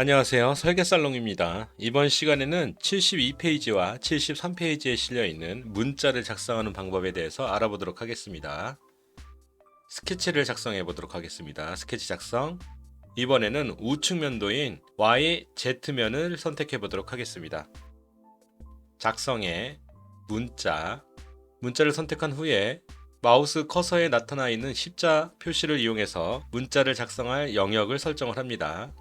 안녕하세요. 설계살롱입니다. 이번 시간에는 72페이지와 73페이지에 실려 있는 문자를 작성하는 방법에 대해서 알아보도록 하겠습니다. 스케치를 작성해 보도록 하겠습니다. 스케치 작성. 이번에는 우측 면도인 Y, Z면을 선택해 보도록 하겠습니다. 작성에 문자, 문자를 선택한 후에 마우스 커서에 나타나 있는 십자 표시를 이용해서 문자를 작성할 영역을 설정을 합니다.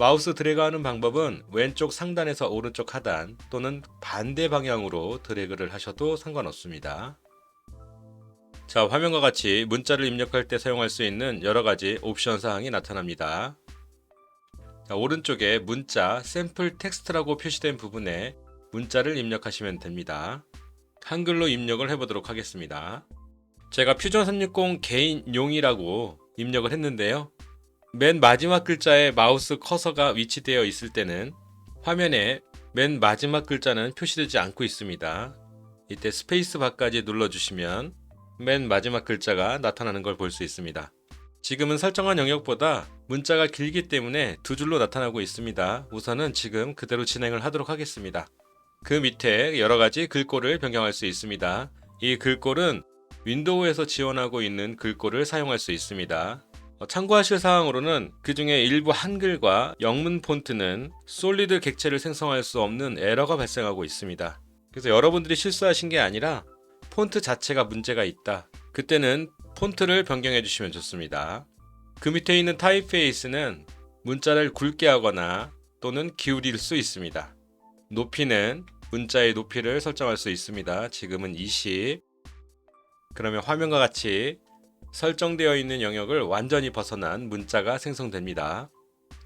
마우스 드래그하는 방법은 왼쪽 상단에서 오른쪽 하단 또는 반대 방향으로 드래그를 하셔도 상관없습니다. 자, 화면과 같이 문자를 입력할 때 사용할 수 있는 여러 가지 옵션 사항이 나타납니다. 자, 오른쪽에 문자 샘플 텍스트라고 표시된 부분에 문자를 입력하시면 됩니다. 한글로 입력을 해보도록 하겠습니다. 제가 퓨전 360 개인용이라고 입력을 했는데요. 맨 마지막 글자에 마우스 커서가 위치되어 있을 때는 화면에 맨 마지막 글자는 표시되지 않고 있습니다. 이때 스페이스 바까지 눌러주시면 맨 마지막 글자가 나타나는 걸 볼 수 있습니다. 지금은 설정한 영역보다 문자가 길기 때문에 두 줄로 나타나고 있습니다. 우선은 지금 그대로 진행을 하도록 하겠습니다. 그 밑에 여러 가지 글꼴을 변경할 수 있습니다. 이 글꼴은 윈도우에서 지원하고 있는 글꼴을 사용할 수 있습니다. 어, 참고하실 사항으로는 그 중에 일부 한글과 영문 폰트는 솔리드 객체를 생성할 수 없는 에러가 발생하고 있습니다. 그래서 여러분들이 실수하신 게 아니라 폰트 자체가 문제가 있다. 그때는 폰트를 변경해 주시면 좋습니다. 그 밑에 있는 타입페이스는 문자를 굵게 하거나 또는 기울일 수 있습니다. 높이는 문자의 높이를 설정할 수 있습니다. 지금은 20. 그러면 화면과 같이 설정되어 있는 영역을 완전히 벗어난 문자가 생성됩니다.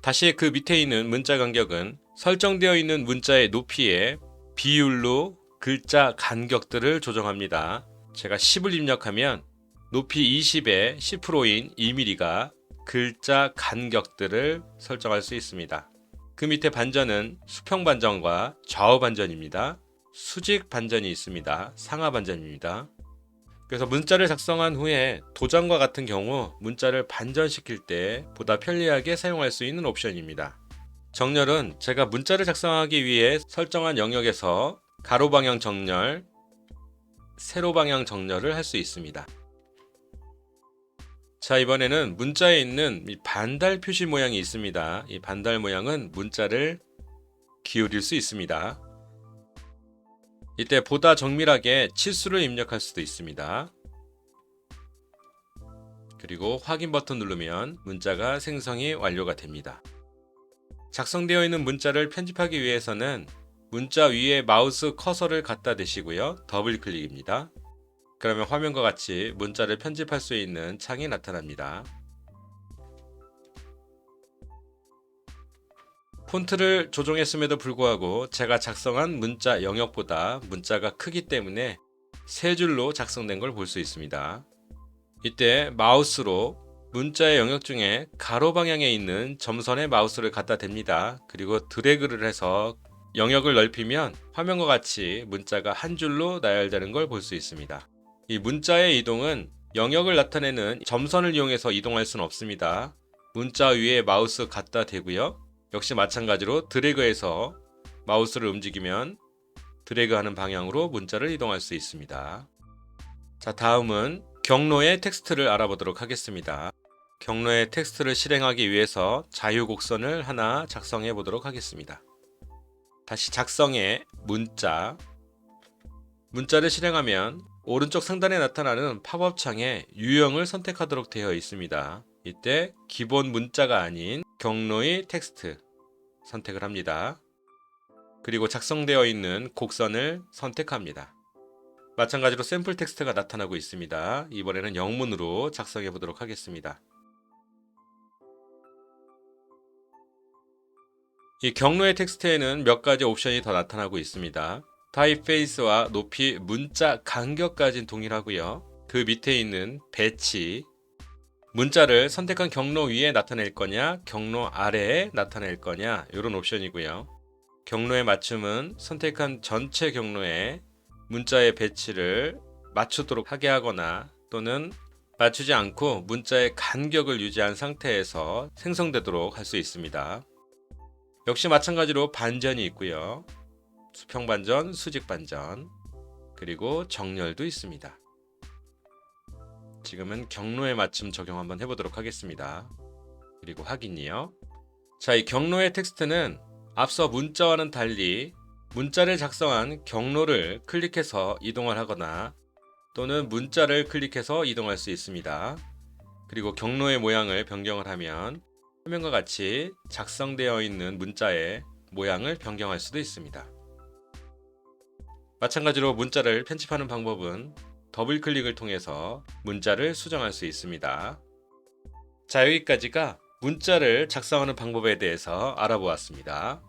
다시 그 밑에 있는 문자 간격은 설정되어 있는 문자의 높이에 비율로 글자 간격들을 조정합니다. 제가 10을 입력하면 높이 20에 10%인 2mm가 글자 간격들을 설정할 수 있습니다. 그 밑에 반전은 수평 반전과 좌우 반전입니다. 수직 반전이 있습니다. 상하 반전입니다. 그래서 문자를 작성한 후에 도장과 같은 경우 문자를 반전시킬 때 보다 편리하게 사용할 수 있는 옵션입니다. 정렬은 제가 문자를 작성하기 위해 설정한 영역에서 가로 방향 정렬, 세로 방향 정렬을 할 수 있습니다. 자, 이번에는 문자에 있는 이 반달 표시 모양이 있습니다. 이 반달 모양은 문자를 기울일 수 있습니다. 이때 보다 정밀하게 치수를 입력할 수도 있습니다. 그리고 확인 버튼 누르면 문자가 생성이 완료가 됩니다. 작성되어 있는 문자를 편집하기 위해서는 문자 위에 마우스 커서를 갖다 대시고요. 더블 클릭입니다. 그러면 화면과 같이 문자를 편집할 수 있는 창이 나타납니다. 폰트를 조정했음에도 불구하고 제가 작성한 문자 영역보다 문자가 크기 때문에 세 줄로 작성된 걸 볼 수 있습니다. 이때 마우스로 문자의 영역 중에 가로 방향에 있는 점선에 마우스를 갖다 댑니다. 그리고 드래그를 해서 영역을 넓히면 화면과 같이 문자가 한 줄로 나열되는 걸 볼 수 있습니다. 이 문자의 이동은 영역을 나타내는 점선을 이용해서 이동할 수는 없습니다. 문자 위에 마우스 갖다 대고요. 역시 마찬가지로 드래그해서 마우스를 움직이면 드래그하는 방향으로 문자를 이동할 수 있습니다. 자, 다음은 경로의 텍스트를 알아보도록 하겠습니다. 경로의 텍스트를 실행하기 위해서 자유곡선을 하나 작성해 보도록 하겠습니다. 다시 작성에 문자 문자를 실행하면 오른쪽 상단에 나타나는 팝업 창에 유형을 선택하도록 되어 있습니다. 이때 기본 문자가 아닌 경로의 텍스트 선택을 합니다. 그리고 작성되어 있는 곡선을 선택합니다. 마찬가지로 샘플 텍스트가 나타나고 있습니다. 이번에는 영문으로 작성해 보도록 하겠습니다. 이 경로의 텍스트에는 몇 가지 옵션이 더 나타나고 있습니다. 타입페이스와 높이 문자 간격까지는 동일하고요. 그 밑에 있는 배치, 문자를 선택한 경로 위에 나타낼 거냐, 경로 아래에 나타낼 거냐, 이런 옵션이고요. 경로의 맞춤은 선택한 전체 경로에 문자의 배치를 맞추도록 하게 하거나 또는 맞추지 않고 문자의 간격을 유지한 상태에서 생성되도록 할 수 있습니다. 역시 마찬가지로 반전이 있고요. 수평 반전, 수직 반전, 그리고 정렬도 있습니다. 지금은 경로에 맞춤 적용 한번 해보도록 하겠습니다. 그리고 확인이요. 자, 이 경로의 텍스트는 앞서 문자와는 달리 문자를 작성한 경로를 클릭해서 이동을 하거나 또는 문자를 클릭해서 이동할 수 있습니다. 그리고 경로의 모양을 변경을 하면 화면과 같이 작성되어 있는 문자의 모양을 변경할 수도 있습니다. 마찬가지로 문자를 편집하는 방법은 더블 클릭을 통해서 문자를 수정할 수 있습니다. 자, 여기까지가 문자를 작성하는 방법에 대해서 알아보았습니다.